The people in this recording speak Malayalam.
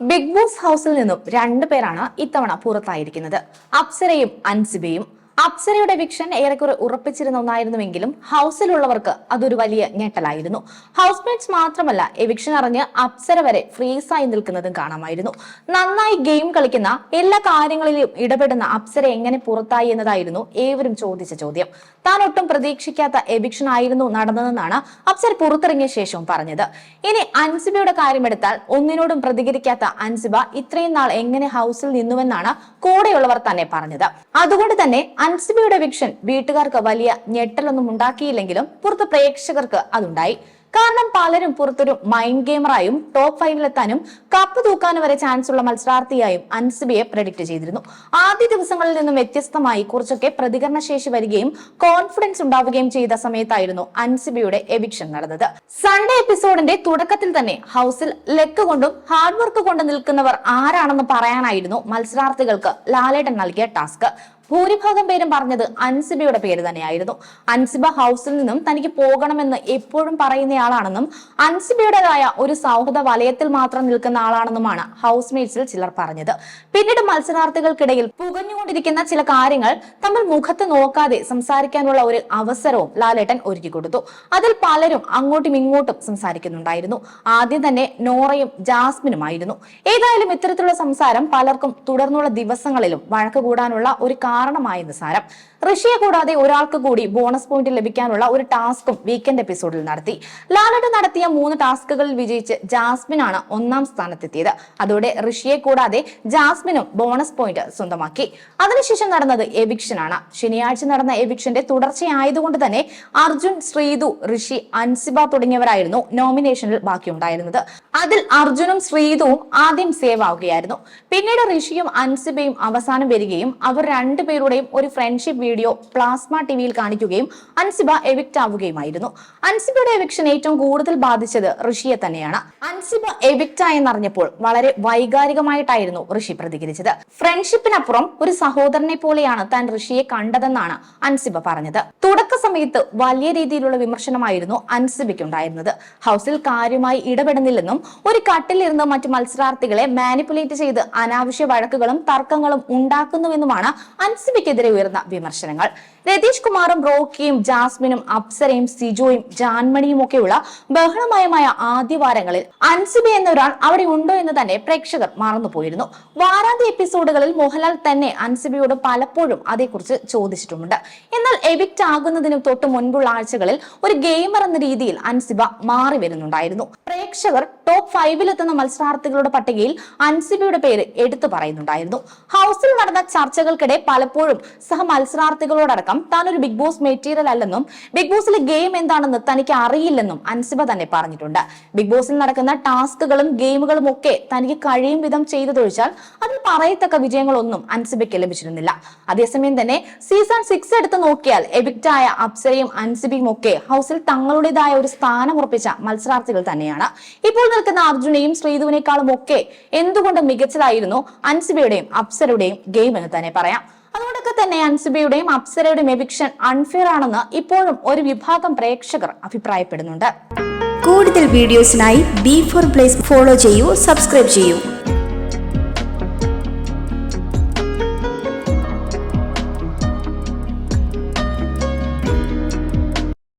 ബിഗ് ബോസ് ഹൗസിൽ നിന്നും രണ്ടു പേരാണ് ഇത്തവണ പുറത്തായിരിക്കുന്നത്. അപ്സരയും അൻസിബയും അപ്സരയുടെ വിക്ഷൻ ഏറെക്കുറെ ഉറപ്പിച്ചിരുന്ന ഒന്നായിരുന്നുവെങ്കിലും ഹൗസിലുള്ളവർക്ക് അതൊരു വലിയ ഞെട്ടലായിരുന്നു. ഹൗസ് മേറ്റ്സ് മാത്രമല്ല എവിക്ഷൻ അറിഞ്ഞ് അപ്സര വരെ ഫ്രീസായി നിൽക്കുന്നതും കാണാമായിരുന്നു. നന്നായി ഗെയിം കളിക്കുന്ന എല്ലാ കാര്യങ്ങളിലും ഇടപെടുന്ന അപ്സര എങ്ങനെ പുറത്തായി എന്നതായിരുന്നു ഏവരും ചോദിച്ച ചോദ്യം. താൻ ഒട്ടും പ്രതീക്ഷിക്കാത്ത എവിക്ഷൻ ആയിരുന്നു നടന്നതെന്നാണ് അപ്സര പുറത്തിറങ്ങിയ ശേഷവും പറഞ്ഞത്. ഇനി അൻസിബയുടെ കാര്യമെടുത്താൽ ഒന്നിനോടും പ്രതികരിക്കാത്ത അൻസിബ ഇത്രയും നാൾ എങ്ങനെ ഹൗസിൽ നിന്നുവെന്നാണ് കൂടെയുള്ളവർ തന്നെ പറഞ്ഞത്. അതുകൊണ്ട് തന്നെ അൻസിബയുടെ വിക്ഷൻ വീട്ടുകാർക്ക് വലിയ ഞെട്ടലൊന്നും ഉണ്ടാക്കിയില്ലെങ്കിലും പുറത്ത് പ്രേക്ഷകർക്ക് അതുണ്ടായി. കാരണം പലരും പുറത്തൊരു മൈൻഡ് ഗെയിമറായും ടോപ്പ് ഫൈവിലെത്താനും കപ്പ് തൂക്കാനും വരെ ചാൻസ് ഉള്ള മത്സരാർത്ഥിയായും അൻസിബിയെ പ്രഡിക്റ്റ് ചെയ്തിരുന്നു. ആദ്യ ദിവസങ്ങളിൽ നിന്നും വ്യത്യസ്തമായി കുറച്ചൊക്കെ പ്രതികരണ ശേഷി വരികയും കോൺഫിഡൻസ് ഉണ്ടാവുകയും ചെയ്ത സമയത്തായിരുന്നു അൻസിബിയുടെ എവിക്ഷൻ നടന്നത്. സൺഡേ എപ്പിസോഡിന്റെ തുടക്കത്തിൽ തന്നെ ഹൗസിൽ ലെക്ക് കൊണ്ടും ഹാർഡ് വർക്ക് കൊണ്ടും നിൽക്കുന്നവർ ആരാണെന്ന് പറയാനായിരുന്നു മത്സരാർത്ഥികൾക്ക് ലാലേട്ടൻ നൽകിയ ടാസ്ക് ഭൂരിഭാഗം പേരും പറഞ്ഞത് അൻസിബയുടെ പേര് തന്നെയായിരുന്നു. അൻസിബ ഹൗസിൽ നിന്നും തനിക്ക് പോകണമെന്ന് എപ്പോഴും പറയുന്നയാളാണെന്നും അൻസിബയുടേതായ ഒരു സൗഹൃദ വലയത്തിൽ മാത്രം നിൽക്കുന്ന ആളാണെന്നുമാണ് ഹൗസ് മേറ്റ്സിൽ ചിലർ പറഞ്ഞത്. പിന്നീട് മത്സരാർത്ഥികൾക്കിടയിൽ പുകഞ്ഞുകൊണ്ടിരിക്കുന്ന ചില കാര്യങ്ങൾ തമ്മിൽ മുഖത്ത് നോക്കാതെ സംസാരിക്കാനുള്ള ഒരു അവസരവും ലാലേട്ടൻ ഒരുക്കി കൊടുത്തു. അതിൽ പലരും അങ്ങോട്ടും ഇങ്ങോട്ടും സംസാരിക്കുന്നുണ്ടായിരുന്നു. ആദ്യം തന്നെ നോറയും ജാസ്മിനുമായിരുന്നു. ഏതായാലും ഇത്തരത്തിലുള്ള സംസാരം പലർക്കും തുടർന്നുള്ള ദിവസങ്ങളിലും വഴക്ക് കൂടാനുള്ള ഒരു കാരണമായെന്ന് സാരം. ഋഷിയെ കൂടാതെ ഒരാൾക്ക് കൂടി ബോണസ് പോയിന്റ് ലഭിക്കാനുള്ള ഒരു ടാസ്കും വീക്കെൻഡ് എപ്പിസോഡിൽ നടത്തി. ലാലട്ട് നടത്തിയ മൂന്ന് ടാസ്കുകളിൽ വിജയിച്ച് ജാസ്മിൻ ആണ് ഒന്നാം സ്ഥാനത്തെത്തിയത്. അതോടെ ഋഷിയെ കൂടാതെ ജാസ്മിനും ബോണസ് പോയിന്റ് സ്വന്തമാക്കി. അതിനുശേഷം നടന്നത് എവിക്ഷൻ ആണ് ശനിയാഴ്ച നടന്ന എവിക്ഷന്റെ തുടർച്ചയായതുകൊണ്ട് തന്നെ അർജുൻ ശ്രീതു ഋഷി അൻസിബ തുടങ്ങിയവരായിരുന്നു നോമിനേഷനിൽ ബാക്കിയുണ്ടായിരുന്നത്. അതിൽ അർജുനും ശ്രീതുവും ആദ്യം സേവ് ആവുകയായിരുന്നു. പിന്നീട് ഋഷിയും അൻസിബയും അവസാനം വരികയും അവർ രണ്ടുപേരുടെയും ഒരു ഫ്രണ്ട്ഷിപ്പ് വീഡിയോ പ്ലാസ്മ ടിവിയിൽ കാണിക്കുകയും അൻസിബ എവിക്റ്റ് ആവുകയുമായിരുന്നു. അൻസിബയുടെ എവിക്ഷൻ ഏറ്റവും കൂടുതൽ ബാധിച്ചത് ഋഷിയെ തന്നെയാണ്. അൻസിബ എവിക്റ്റ് ആയെന്നറിഞ്ഞപ്പോൾ വളരെ വൈകാരികമായിട്ടായിരുന്നു ഋഷി പ്രതികരിച്ചത്. ഫ്രണ്ട്ഷിപ്പിനപ്പുറം ഒരു സഹോദരനെ പോലെയാണ് താൻ ഋഷിയെ കണ്ടതെന്നാണ് അൻസിബ പറഞ്ഞത്. തുടക്ക സമയത്ത് വലിയ രീതിയിലുള്ള വിമർശനമായിരുന്നു അൻസിബയ്ക്കുണ്ടായിരുന്നത് ഹൗസിൽ കാര്യമായി ഇടപെടുന്നില്ലെന്നും ഒരു കട്ടിലിരുന്ന് മറ്റ് മത്സരാർത്ഥികളെ മാനിപ്പുലേറ്റ് ചെയ്ത് അനാവശ്യ വഴക്കുകളും തർക്കങ്ങളും ഉണ്ടാക്കുന്നുവെന്നുമാണ് അൻസിബയ്ക്കെതിരെ ഉയർന്ന വിമർശനങ്ങൾ. രതീഷ് കുമാറും റോക്കിയും ജാസ്മിനും അപ്സരയും സിജോയും ജാൻമണിയും ഒക്കെയുള്ള ബഹളമയമായ ആദ്യവാരങ്ങളിൽ അൻസിബി എന്നൊരാൾ അവിടെ ഉണ്ടോ എന്ന് തന്നെ പ്രേക്ഷകർ മറന്നുപോയിരുന്നു. വാരാന്ത്യ എപ്പിസോഡുകളിൽ മോഹൻലാൽ തന്നെ അൻസിബിയോട് പലപ്പോഴും അതേക്കുറിച്ച് ചോദിച്ചിട്ടുമുണ്ട്. എന്നാൽ എവിക്റ്റ് ആകുന്നതിന് തൊട്ട് മുൻപുള്ള ആഴ്ചകളിൽ ഒരു ഗെയിമർ എന്ന രീതിയിൽ അൻസിബ മാറി വരുന്നുണ്ടായിരുന്നു. പ്രേക്ഷകർ ടോപ്പ് ഫൈവിലെത്തുന്ന മത്സരാർത്ഥികളുടെ പട്ടികയിൽ അൻസിബയുടെ പേര് എടുത്തു പറയുന്നുണ്ടായിരുന്നു. ഹൗസിൽ നടന്ന ചർച്ചകൾക്കിടെ പലപ്പോഴും സഹ മത്സരാർത്ഥികളോടടക്കം താൻ ഒരു ബിഗ് ബോസ് മെറ്റീരിയൽ അല്ലെന്നും ബിഗ് ബോസിലെ ഗെയിം എന്താണെന്ന് തനിക്ക് അറിയില്ലെന്നും അൻസിബ തന്നെ പറഞ്ഞിട്ടുണ്ട്. ബിഗ് ബോസിൽ നടക്കുന്ന ടാസ്കുകളും ഗെയിമുകളും ഒക്കെ തനിക്ക് കഴിയും വിധം ചെയ്തതൊഴിച്ചാൽ അതിൽ പറയത്തക്ക വിജയങ്ങളൊന്നും അൻസിബയ്ക്ക് ലഭിച്ചിരുന്നില്ല. അതേസമയം തന്നെ സീസൺ സിക്സ് എടുത്ത് നോക്കിയാൽ എബിക്റ്റായ അപ്സരയും അൻസിബയും ഒക്കെ ഹൗസിൽ തങ്ങളുടേതായ ഒരു സ്ഥാനം ഉറപ്പിച്ച മത്സരാർത്ഥികൾ തന്നെയാണ്. ഇപ്പോൾ നിൽക്കുന്ന അർജുനെയും ശ്രീധുവിനേക്കാളും ഒക്കെ എന്തുകൊണ്ട് മികച്ചതായിരുന്നു അൻസിബയുടെയും അപ്സരയുടെയും ഗെയിം എന്ന് തന്നെ പറയാം. അതുകൊണ്ടൊക്കെ തന്നെ അൻസിബയുടെയും അപ്സരയുടെയും എവിക്ഷൻ അൺഫെയർ ആണെന്ന് ഇപ്പോഴും ഒരു വിഭാഗം പ്രേക്ഷകർ അഭിപ്രായപ്പെടുന്നുണ്ട്. കൂടുതൽ വീഡിയോസിനായി ബി ഫോർ പ്ലേസ് ഫോളോ ചെയ്യൂ സബ്സ്ക്രൈബ് ചെയ്യൂ.